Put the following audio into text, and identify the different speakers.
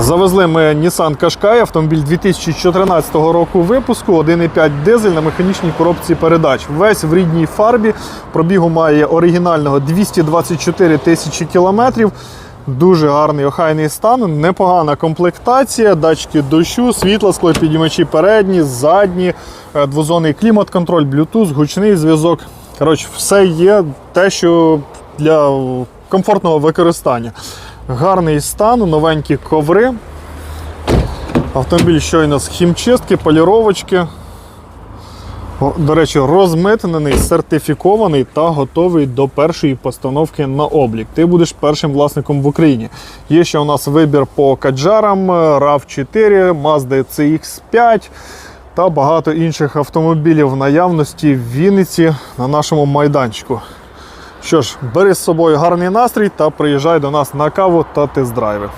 Speaker 1: Завезли ми Nissan Qashqai, автомобіль 2014 року випуску, 1,5 дизель на механічній коробці передач. Весь в рідній фарбі. Пробігу має оригінального 224 тисячі кілометрів. Дуже гарний охайний стан, непогана комплектація, датчики дощу, світло, склопідіймачі передні, задні, е, двозонний клімат-контроль, Bluetooth, гучний зв'язок. Коротше, все є те, що для комфортного використання. Гарний стан, новенькі коври. Автомобіль щойно з хімчистки, поліровочки. До речі, розмитнений, сертифікований та готовий до першої постановки на облік. Ти будеш першим власником в Україні. Є ще у нас вибір по каджарам, RAV4, Mazda CX5 та багато інших автомобілів в наявності в Вінниці на нашому майданчику. Що ж, бери з собою гарний настрій та приїжджай до нас на каву та тест-драйви.